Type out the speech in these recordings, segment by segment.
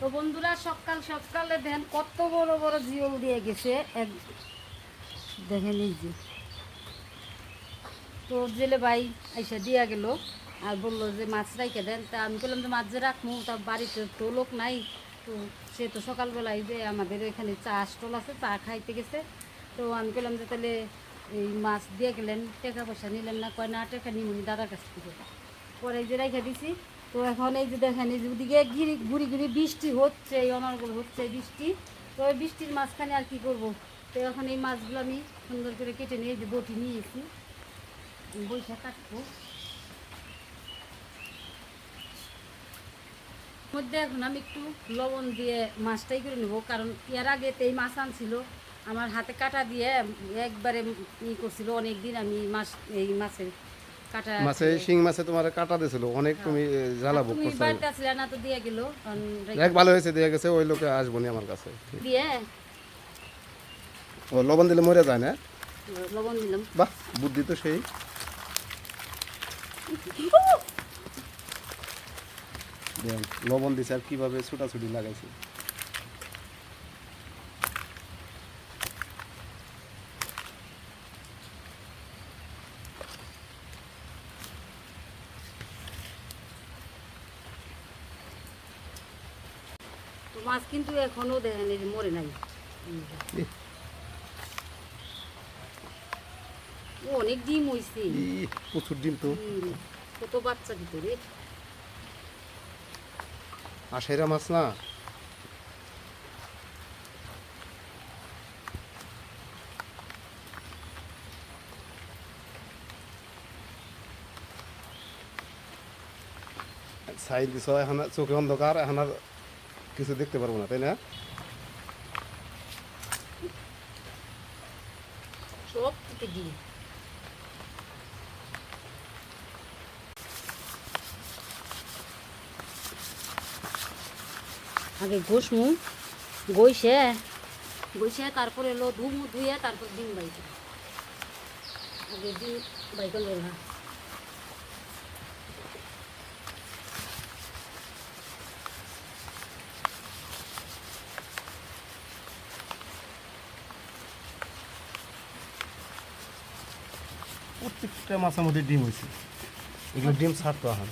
তো বন্ধুরা, সকাল সকালে দেখেন কত বড় বড় জিওল দিয়ে গেছে। এক দেখেন এই যে। তো জেলে ভাই আইসা দিয়া গেল আর বলল যে, মাছ রাইখে দেন। তা আমি বললাম যে, মাছ যে রাখব তা বাড়িতে তো লোক নাই। তো সে তো সকালবেলায় যে আমাদের এখানে চা স্টল আছে, চা খাইতে গেছে। তো আমি বললাম যে, তাহলে এই মাছ দিয়ে গেলেন, টাকা পয়সা নিলেন না? কয়, না, টাকা নিমুনি দাদার কাছ থেকে। পরে যে রেখে দিছি। তো এখন এই যে দেখেন, এই যে ওদিকে ঘিরি ঘুরি ঘুরি বৃষ্টি হচ্ছে, এই অনর্গল হচ্ছে বৃষ্টি। তো ওই বৃষ্টির মাঝখানে আর কি করব? তো এখন এই মাছগুলো আমি সুন্দর করে কেটে নিয়ে যে বটি নিয়েছি। বইটা কাটবো। মধ্যে এখন আমি একটু লবণ দিয়ে মাছটাই করে নেব, কারণ এর আগে তো এই মাছ আনছিল, আমার হাতে কাটা দিয়ে একবারে ই করছিল অনেক দিন আমি মাছ এই মাছের মাছে শিং মাছে তোমার কাটা দিছিল অনেক তুমি এ, জ্বালাবো তুমি করছ। না তো দিয়ে গেল ভালো হয়েছে দিয়ে গেছে ওই লোকে আসব আমার কাছে। দিয়ে? ও লবণ দিলে মরে যায় না? লবণ দিলাম। বাহ বুদ্ধি তো সেই। লবণ দিছে আর কীভাবে ছুটাছুটি লাগাইছে। তো মাছ কিন্তু এখনও দেখেন এই মরে নাই। অনেক ডিম হইছে। ই, প্রচুর ডিম তো। কত বাচ্চা ভিতরে। মাছ না? সাইড দিছ এখন চোখে অন্ধকার এখন আর কিছু দেখতে পারব না, তাই না? সব আগে ঘষমু গইছে গইছে তারপরে এলো ধুমু, ধুয়ে তারপর ডিম বাইছে আগে ডিম বাইকে না প্রত্যেকটা মাছের মধ্যে ডিম হয়েছে এগুলো ডিম ছাড়তো এখন।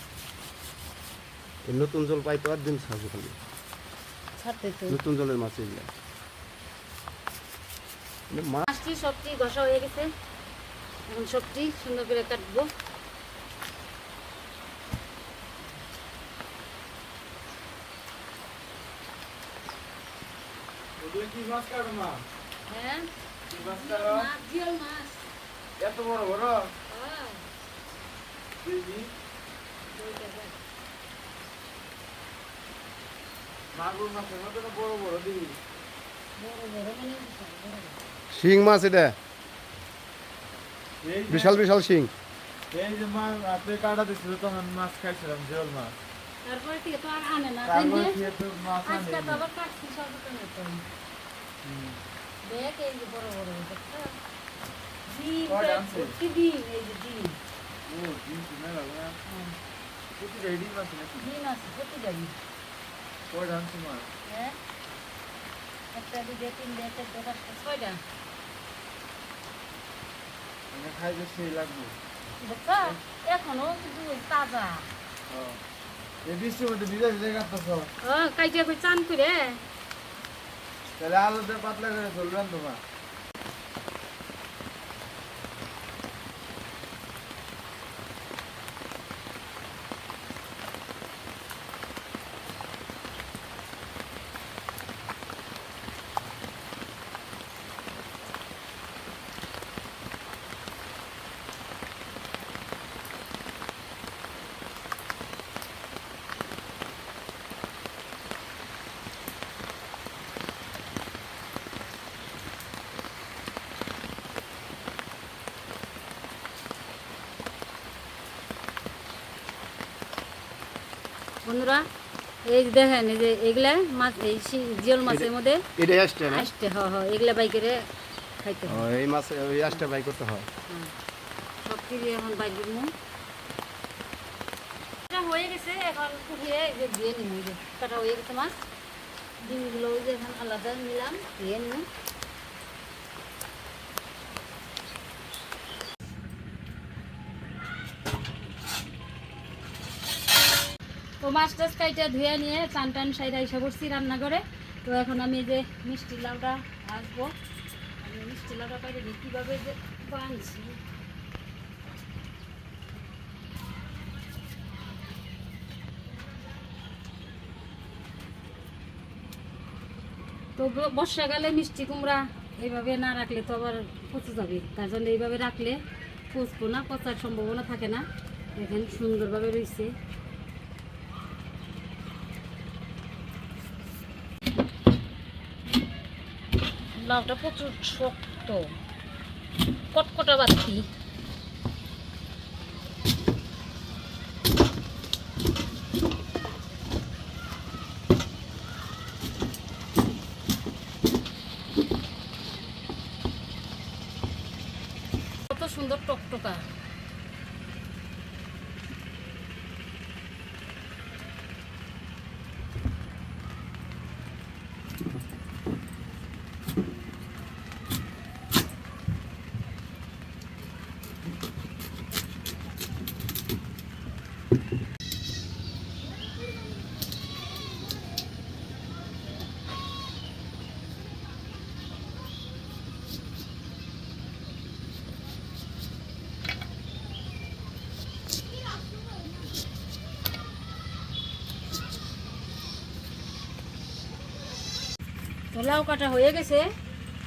এই নতুন জল পাইতো আর ডিম ছাড়বো খালি নতুন জলের মাছ এগুলো। মানে মাছটি সবটি ঘষা হয়ে গেছে। এখন সবটি সুন্দর করে কাটবো। হ্যাঁ? মাছ জিওল মাছ। এত বড় বড়? হ্যাঁ। মাগুর মাছের মতো বড় বড় মানে বড় বড়। শিং মাছ এটা। এই বিশাল বিশাল শিং। এই যে মাছ আপনি কাটা দিছিল তখন মাছ খাইছিলাম জল মাছ। তারপরে থেকে তো আর আনে না তাই তারপর তো মাছ আনি আজকে তো আবার কাটছি সচেতনের তো দেখ এই যে বড় বড় দেখছ ডিম কয়টা দেখ, আনছে? ভর্তি ডিম এই যে ডিম ও ডিম কিনে লাগবে না হ্যাঁ, প্রতিটা ডিম আছে নাকি ডিম আছে প্রতিটা ডিম কয়টা আনছে মাছ হ্যাঁ একটা দুটো তিনটে চারটে পাঁচটা ছয়টা মানে খাইতে সেই লাগবে দেখছ এখনও কিন্তু তাজা। এই বৃষ্টির মধ্যে ভিজে ভিজে কাটতেছ ও কাইটা কই চান করে তাহলে আলুতে পাতলা করে চলবেন তোমার বন্ধুরা এই দেখেন এই যে এগুলা মাছ এই জিওল মাছের মধ্যে এটা আসছে না? আসতে হ হ এগুলা বাইকেরে খাইতে হয়। এই মাছ ওই আসটা বাই করতে হয়। হ্যাঁ। সব কিছু এখন বাইক দিব। এটা হয়ে গেছে এখন এই যে দিয়ে নিব এই কাটা হয়ে গেছে মাছ। ডিমগুলো ওই যে এখন আলাদা নিলাম দিয়ে নিলাম তো মাছ টাছ কাইটা ধুয়ে নিয়ে চান টান সাইডা এসে বসছি রান্না করে তো এখন আমি যে মিষ্টি লাউটা আসব আমি মিষ্টি লাউটা কাইটে কীভাবে যে বানছি। তো বর্ষাকালে মিষ্টি কুমড়া এইভাবে না রাখলে তো আবার পচে যাবে। তার জন্য এইভাবে রাখলে পচবো না, পচার সম্ভাবনা থাকে না। দেখেন সুন্দরভাবে রয়েছে লাউটা প্রচুর শক্ত। কটকটা বাতি। কত সুন্দর টকটকা। লাউ কাটা হয়ে গেছে।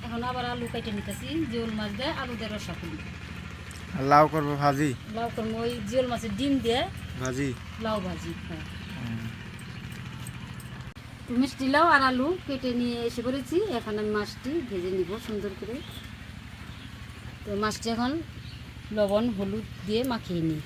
এখন আবার আলু কেটে নিতেছি জিওল মাছ দিয়ে আলু দিয়ে রসা করি। লাউ করব ভাজি? লাউ করব ওই জিওল মাছের ডিম দিয়ে ভাজি? লাউ ভাজি হ্যাঁ। মিষ্টি লাউ আর আলু কেটে নিয়ে এসে পড়েছি এখন আমি মাছটি ভেজে নিব সুন্দর করে। তো মাছটি এখন লবণ হলুদ দিয়ে মাখিয়ে নিই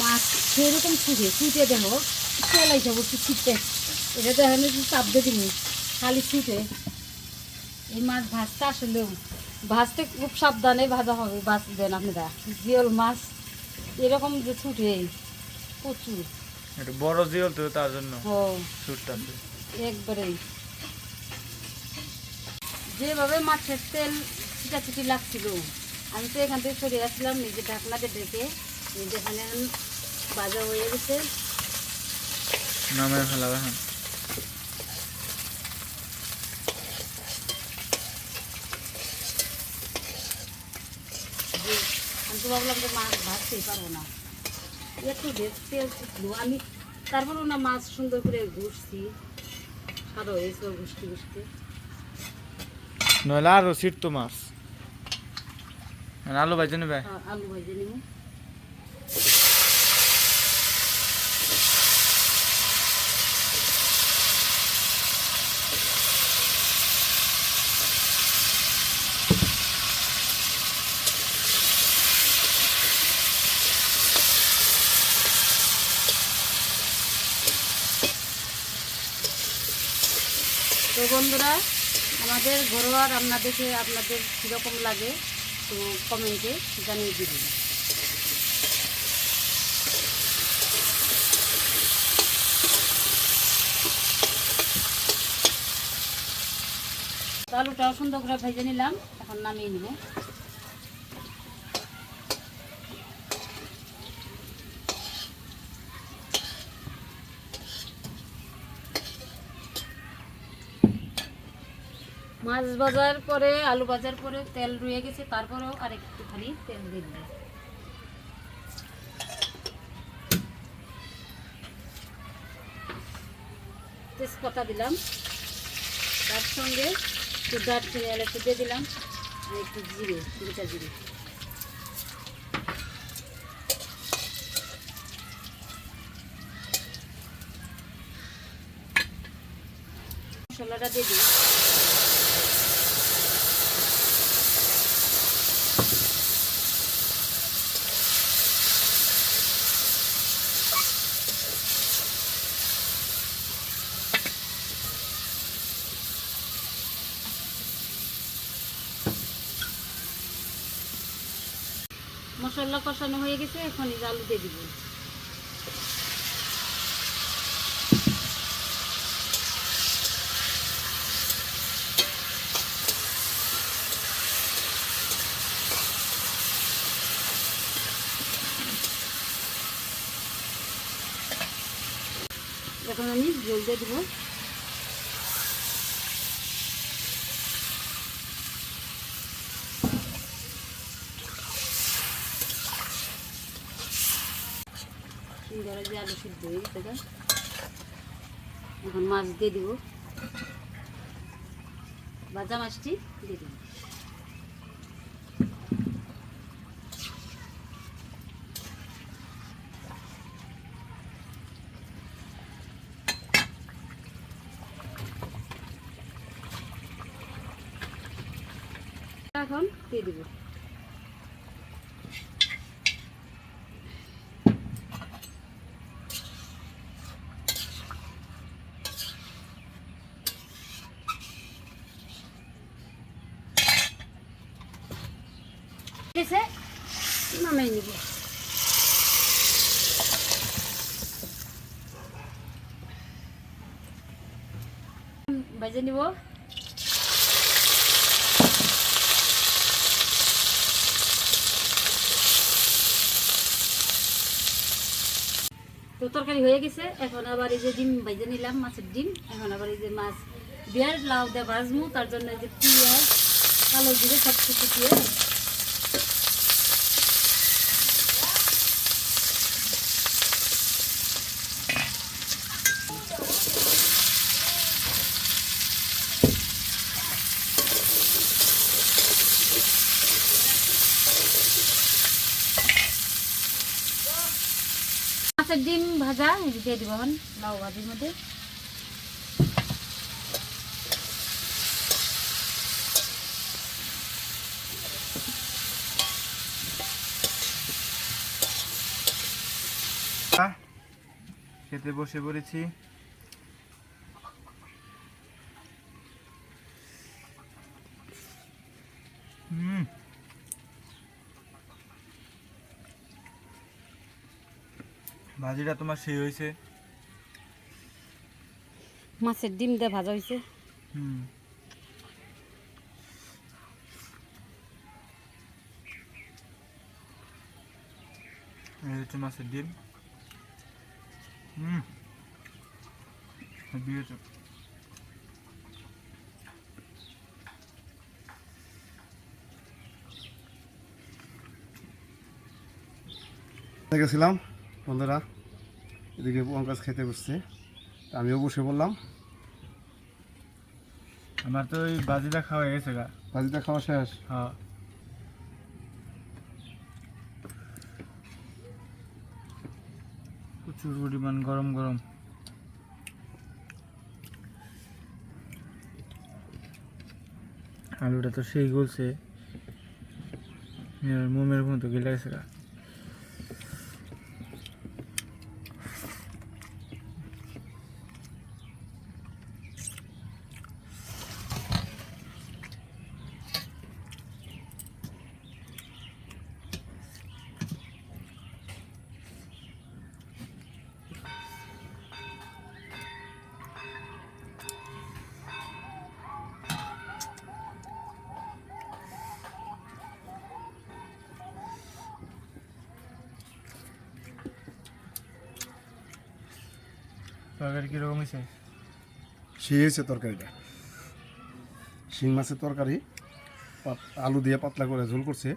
মাছ সেরকম ছুটে ছুটে দেখো চলাইছে বলছি ছুটতে এটা দেখেন একটু চাপ দিয়ে দিবি। খালি ছুটে এই মাছ ভাজতে আসলেও ভাজতে খুব সাবধানে ভাজা হবে ভাজবেন আপনারা জিওল মাছ এরকম যে ছুটে প্রচুর। একটু বড় জিওল তো তার জন্য ছুটতেছে একবারেই যেভাবে মাছের তেল ছিটা ছিটি লাগছিল আমি তো এখান থেকে সরে আসলাম নিজে ঢাকনাতে ডেকে যেখানে বাজা হয়ে গেছে। নামে ফেলাবে এখন যে আমি তো ভাবলাম যে মাছ ভাজতেই পারব না। একটু ছিটলো আমি তারপরেও না মাছ সুন্দর করে ঘুষছি। সাদা হয়েছিল ঘুষতে ঘুষতে। নইলে আরও ছিট তো মাছ। আলু ভাজি নেবে? আলু ভাজে নিব। তো বন্ধুরা, আমাদের ঘরোয়া রান্না দেখে আপনাদের কীরকম লাগে, তো কমেন্টে জানিয়ে দিবেন। আলুটাও সুন্দর করে ভেজে নিলাম, এখন নামিয়ে নিব। মাছ ভাজার পরে, আলু ভাজার পরে তেল রুয়ে গেছে, তারপরেও আর একটুখানি তেল দিয়ে তেজপাতা দিলাম। তার সঙ্গে একটু দারচিনি দিলাম, আর একটু জিরে দুটা জিরে। মশলাটা দিয়ে দিই। মশলা কষানো হয়ে গেছে এখন আলু দিয়ে দিব। এখন আমি জল দিয়ে দিব সুন্দর যে আলু সিদ্ধ হয়ে গেছে গা। এখন মাছ দিয়ে দিব ভাজা মাছটি দিয়ে দিব এখন দিয়ে দিব গেছে নামাই নিব। ভেজে নিব। তো তরকারি হয়ে গেছে, এখন আবার এই যে ডিম ভেজে নিলাম, মাছের ডিম। এখন আবার এই যে মাছ বিয়ার লাউ দিয়ে ভাজমু তার জন্য এই যে পেঁয়াজ, কালো জিরে সব কিছু দিয়ে মাছের ডিম ভাজা দিয়ে দিব এখন লাউ ভাজির মধ্যে। খেতে বসে পড়েছি হুম ভাজিটা তোমার সেই হয়েছে। মাছের ডিম দিয়ে ভাজা হয়েছে। হুম। এই হচ্ছে মাছের ডিম। হুম। বন্ধুরা? এদিকে পঙ্কাজ খেতে বসছে। আমিও বসে বললাম আমার তো ওই বাজিটা খাওয়া গেছে গা। ভাজিটা খাওয়া শেষ? হ্যাঁ। প্রচুর পরিমাণ গরম গরম। আলুটা তো সেই গলছে। মোমের মতো গেলে গেছে গা। তরকারি কীরকম হয়েছে? হয়েছে তরকারিটা। শিং মাছের তরকারি আলু দিয়ে পাতলা করে ঝোল করছে।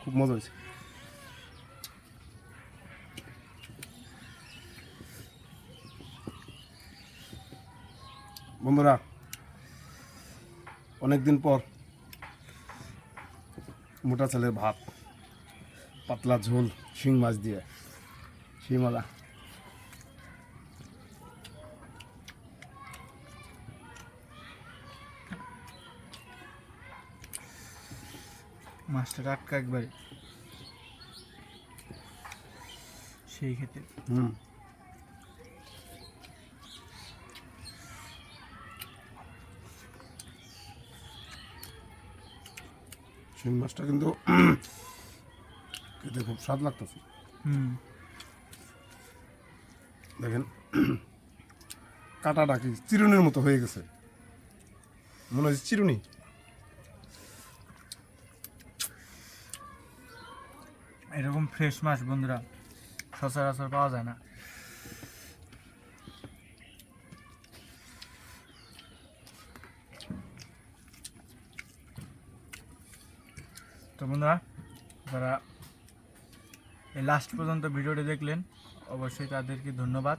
খুব মজা হয়েছে। বন্ধুরা অনেকদিন পর মোটা চালের ভাত পাতলা ঝোল শিং মাছ দিয়ে। সেই মজা মাছটা টাটকা একবারে। সেই ক্ষেত্রে। হুম। শিং মাছটা কিন্তু খেতে খুব স্বাদ লাগতেছে। হুম। দেখেন কাটাটা কি চিরুনির মতো হয়ে গেছে। মনে হচ্ছে চিরুনি। এরকম ফ্রেশ মাছ বন্ধুরা, সচরাচর পাওয়া যায় না। তো বন্ধুরা, যারা এই লাস্ট পর্যন্ত ভিডিওটি দেখলেন, অবশ্যই তাদেরকে ধন্যবাদ।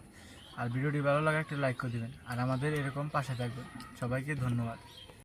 আর ভিডিওটি ভালো লাগে একটা লাইক করে দিবেন। আর আমাদের এরকম পাশে থাকবেন। সবাইকে ধন্যবাদ।